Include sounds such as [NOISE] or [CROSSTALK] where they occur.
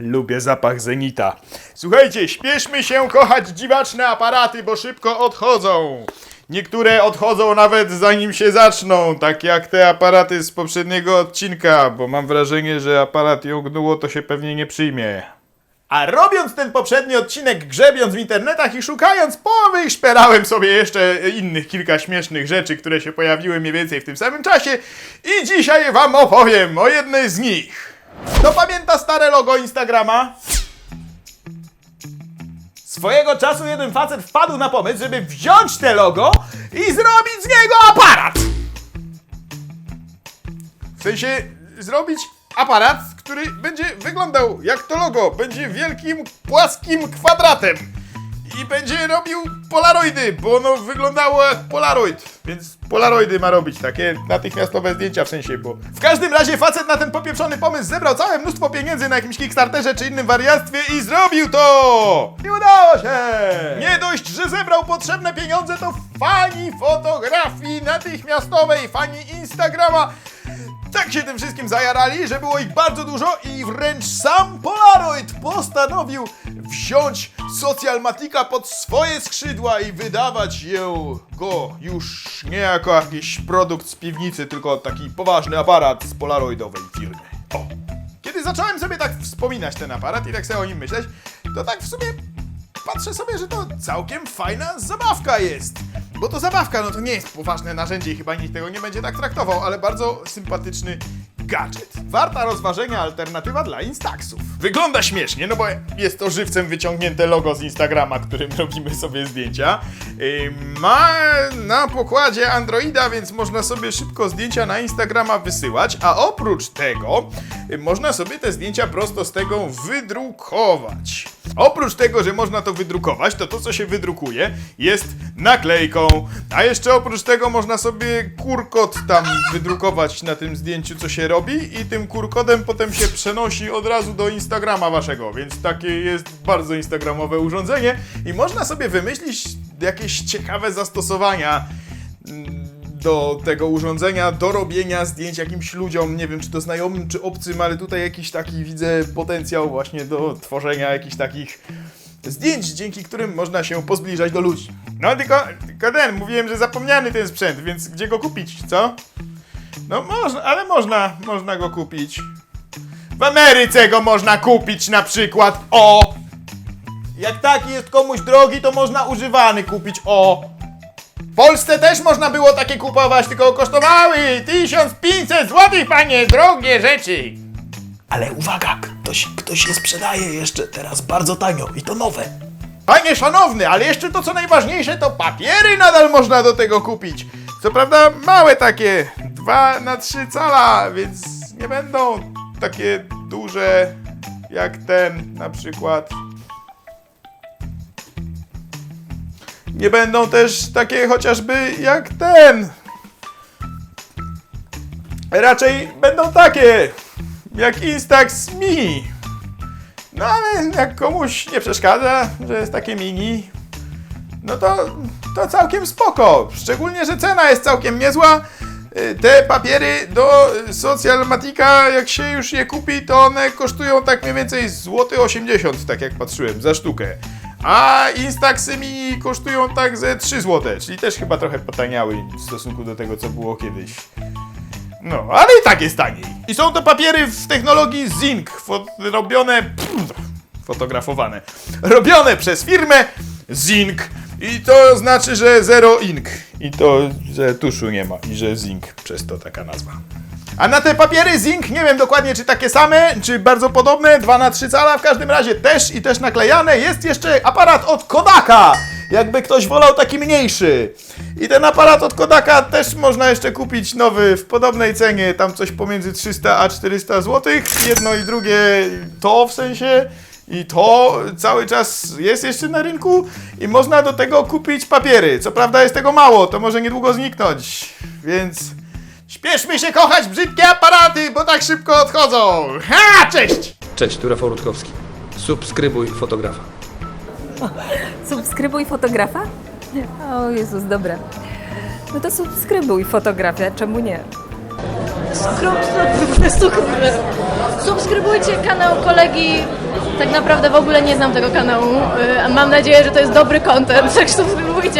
lubię zapach Zenita. Słuchajcie, śpieszmy się kochać dziwaczne aparaty, bo szybko odchodzą. Niektóre odchodzą nawet zanim się zaczną, tak jak te aparaty z poprzedniego odcinka, bo mam wrażenie, że aparat jągnuło to się pewnie nie przyjmie. A robiąc ten poprzedni odcinek, grzebiąc w internetach i szukając, powyszperałem sobie jeszcze innych kilka śmiesznych rzeczy, które się pojawiły mniej więcej w tym samym czasie i dzisiaj wam opowiem o jednej z nich. Kto pamięta stare logo Instagrama? Swojego czasu jeden facet wpadł na pomysł, żeby wziąć te logo i zrobić z niego aparat. W sensie zrobić aparat, który będzie wyglądał jak to logo. Będzie wielkim, płaskim kwadratem. I będzie robił polaroidy, bo ono wyglądało jak polaroid. Więc polaroidy ma robić, takie natychmiastowe zdjęcia w sensie, bo... W każdym razie facet na ten popieprzony pomysł zebrał całe mnóstwo pieniędzy na jakimś Kickstarterze czy innym wariactwie i zrobił to! I udało się! Nie dość, że zebrał potrzebne pieniądze, to fani fotografii natychmiastowej, fani Instagrama tak się tym wszystkim zajarali, że było ich bardzo dużo i wręcz sam Polaroid postanowił wziąć Socjalmatika pod swoje skrzydła i wydawać ją go już nie jako jakiś produkt z piwnicy, tylko taki poważny aparat z polaroidowej firmy. O! Kiedy zacząłem sobie tak wspominać ten aparat i tak sobie o nim myśleć, to tak w sumie patrzę sobie, że to całkiem fajna zabawka jest. Bo to zabawka, no to nie jest poważne narzędzie i chyba nikt tego nie będzie tak traktował, ale bardzo sympatyczny gadżet. Warta rozważenia alternatywa dla Instaxów. Wygląda śmiesznie, no bo jest to żywcem wyciągnięte logo z Instagrama, którym robimy sobie zdjęcia. Yy, Ma na pokładzie Androida, więc można sobie szybko zdjęcia na Instagrama wysyłać, a oprócz tego yy, można sobie te zdjęcia prosto z tego wydrukować. Oprócz tego, że można to wydrukować, to to, co się wydrukuje, jest naklejką. A jeszcze oprócz tego można sobie kurkod tam wydrukować na tym zdjęciu, co się robi i tym kurkodem potem się przenosi od razu do Instagrama waszego, więc takie jest bardzo instagramowe urządzenie i można sobie wymyślić jakieś ciekawe zastosowania mm, do tego urządzenia, do robienia zdjęć jakimś ludziom, nie wiem czy to znajomym, czy obcym, ale tutaj jakiś taki widzę potencjał właśnie do tworzenia jakichś takich zdjęć, dzięki którym można się pozbliżać do ludzi. No tylko, tylko ten, mówiłem, że zapomniany ten sprzęt, więc gdzie go kupić, co? No można, ale można, można go kupić. W Ameryce go można kupić na przykład, o! Jak taki jest komuś drogi, to można używany kupić, o! W Polsce też można było takie kupować, tylko kosztowały 1500 zł, panie, drogie rzeczy. Ale uwaga, ktoś, ktoś je sprzedaje jeszcze teraz bardzo tanio i to nowe. Panie szanowny, ale jeszcze to co najważniejsze, to papiery nadal można do tego kupić. Co prawda małe takie, 2 na 3 cala, więc nie będą takie duże jak ten na przykład. Nie będą też takie chociażby jak ten. Raczej będą takie jak Instax Mini. No ale jak komuś nie przeszkadza, że jest takie mini, no to, to całkiem spoko. Szczególnie, że cena jest całkiem niezła. Y, Te papiery do Socjalmatika, jak się już je kupi, to one kosztują tak mniej więcej złoty 80, tak jak patrzyłem, za sztukę. A Instaxy mini kosztują tak ze 3 złote, czyli też chyba trochę potaniały w stosunku do tego, co było kiedyś. No, ale i tak jest taniej. I są to papiery w technologii Zinc, robione, pff, fotografowane, robione przez firmę Zinc. I to znaczy, że zero ink. I to, że tuszu nie ma i że Zinc przez to taka nazwa. A na te papiery Zinc, nie wiem dokładnie czy takie same, czy bardzo podobne, 2 na 3 cala, w każdym razie też i też naklejane, jest jeszcze aparat od Kodaka, jakby ktoś wolał taki mniejszy. I ten aparat od Kodaka też można jeszcze kupić nowy w podobnej cenie, tam coś pomiędzy 300 a 400 zł. Jedno i drugie to w sensie i to cały czas jest jeszcze na rynku i można do tego kupić papiery. Co prawda jest tego mało, to może niedługo zniknąć, więc śpieszmy się kochać brzydkie aparaty, bo tak szybko odchodzą. Ha, cześć! Cześć, tu Rafał Rutkowski. Subskrybuj fotografa. Subskrybuj fotografa? O Jezus, dobra. No to subskrybuj fotografię, czemu nie? Subskrybujcie kanał kolegi. Tak naprawdę w ogóle nie znam tego kanału. y, Mam nadzieję, że to jest dobry content, [LAUGHS] tak subskrybujcie.